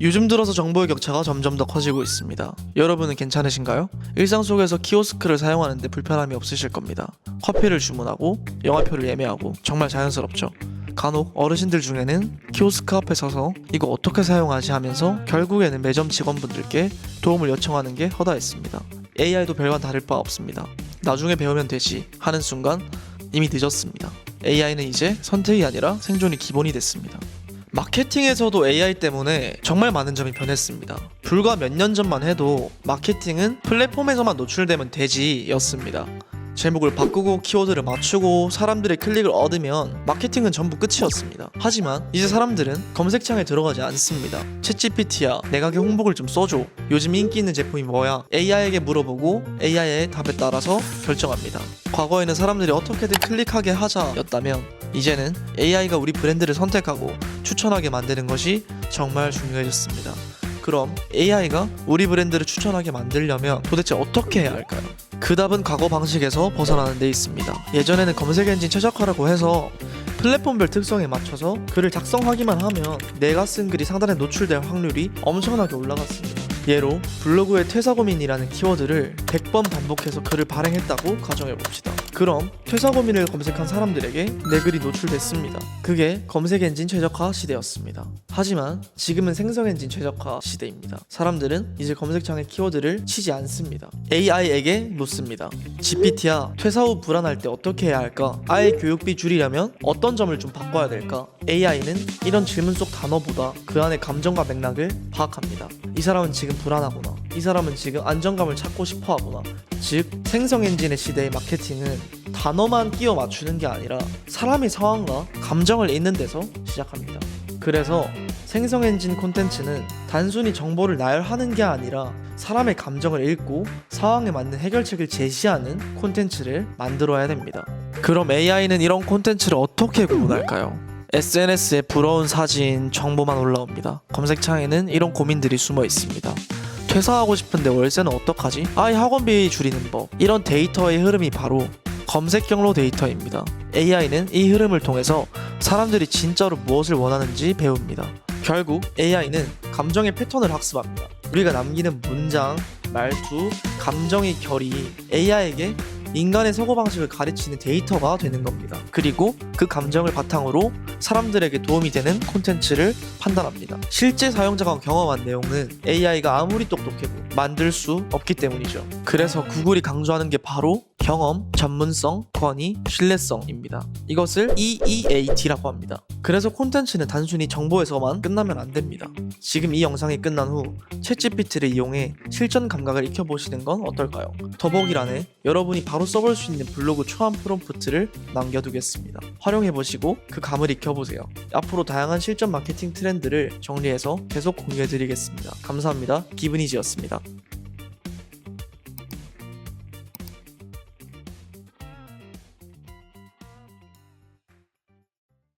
요즘 들어서 정보의 격차가 점점 더 커지고 있습니다. 여러분은 괜찮으신가요? 일상 속에서 키오스크를 사용하는데 불편함이 없으실 겁니다. 커피를 주문하고 영화표를 예매하고 정말 자연스럽죠. 간혹 어르신들 중에는 키오스크 앞에 서서 이거 어떻게 사용하지 하면서 결국에는 매점 직원분들께 도움을 요청하는 게 허다했습니다. AI도 별반 다를 바 없습니다. 나중에 배우면 되지 하는 순간 이미 늦었습니다. AI는 이제 선택이 아니라 생존이 기본이 됐습니다. 마케팅에서도 AI 때문에 정말 많은 점이 변했습니다. 불과 몇 년 전만 해도 마케팅은 플랫폼에서만 노출되면 되지였습니다. 제목을 바꾸고 키워드를 맞추고 사람들의 클릭을 얻으면 마케팅은 전부 끝이었습니다. 하지만 이제 사람들은 검색창에 들어가지 않습니다. 챗GPT야 내 가게 홍보글 좀 써줘. 요즘 인기 있는 제품이 뭐야? AI에게 물어보고 AI의 답에 따라서 결정합니다. 과거에는 사람들이 어떻게든 클릭하게 하자였다면 이제는 AI가 우리 브랜드를 선택하고 추천하게 만드는 것이 정말 중요해졌습니다. 그럼 AI가 우리 브랜드를 추천하게 만들려면 도대체 어떻게 해야 할까요? 그 답은 과거 방식에서 벗어나는 데 있습니다. 예전에는 검색 엔진 최적화라고 해서 플랫폼별 특성에 맞춰서 글을 작성하기만 하면 내가 쓴 글이 상단에 노출될 확률이 엄청나게 올라갔습니다. 예로 블로그의 퇴사 고민이라는 키워드를 100번 반복해서 글을 발행했다고 가정해 봅시다. 그럼 퇴사 고민을 검색한 사람들에게 내 글이 노출됐습니다. 그게 검색 엔진 최적화 시대였습니다. 하지만 지금은 생성 엔진 최적화 시대입니다. 사람들은 이제 검색창에 키워드를 치지 않습니다. AI에게 묻습니다. GPT야, 퇴사 후 불안할 때 어떻게 해야 할까? 아이 교육비 줄이려면 어떤 점을 좀 바꿔야 될까? AI는 이런 질문 속 단어보다 그 안의 감정과 맥락을 파악합니다. 이 사람은 지금 불안하구나. 이 사람은 지금 안정감을 찾고 싶어 하구나. 즉, 생성 엔진의 시대의 마케팅은 단어만 끼워 맞추는 게 아니라 사람의 상황과 감정을 읽는 데서 시작합니다. 그래서 생성 엔진 콘텐츠는 단순히 정보를 나열하는 게 아니라 사람의 감정을 읽고 상황에 맞는 해결책을 제시하는 콘텐츠를 만들어야 됩니다. 그럼 AI는 이런 콘텐츠를 어떻게 구분할까요? SNS에 부러운 사진, 정보만 올라옵니다. 검색창에는 이런 고민들이 숨어 있습니다. 퇴사하고 싶은데 월세는 어떡하지? 아이 학원비 줄이는 법. 이런 데이터의 흐름이 바로 검색 경로 데이터입니다. AI는 이 흐름을 통해서 사람들이 진짜로 무엇을 원하는지 배웁니다. 결국 AI는 감정의 패턴을 학습합니다. 우리가 남기는 문장, 말투, 감정의 결이 AI에게 인간의 사고방식을 가르치는 데이터가 되는 겁니다. 그리고 그 감정을 바탕으로 사람들에게 도움이 되는 콘텐츠를 판단합니다. 실제 사용자가 경험한 내용은 AI가 아무리 똑똑해도 만들 수 없기 때문이죠. 그래서 구글이 강조하는 게 바로 경험, 전문성, 권위, 신뢰성입니다. 이것을 EEAT라고 합니다. 그래서 콘텐츠는 단순히 정보에서만 끝나면 안 됩니다. 지금 이 영상이 끝난 후 챗GPT를 이용해 실전 감각을 익혀보시는 건 어떨까요? 더보기란에 여러분이 바로 써볼 수 있는 블로그 초안 프롬프트를 남겨두겠습니다. 활용해보시고 그 감을 익혀보세요. 앞으로 다양한 실전 마케팅 트렌드를 정리해서 계속 공유해드리겠습니다. 감사합니다. 기분이지였습니다.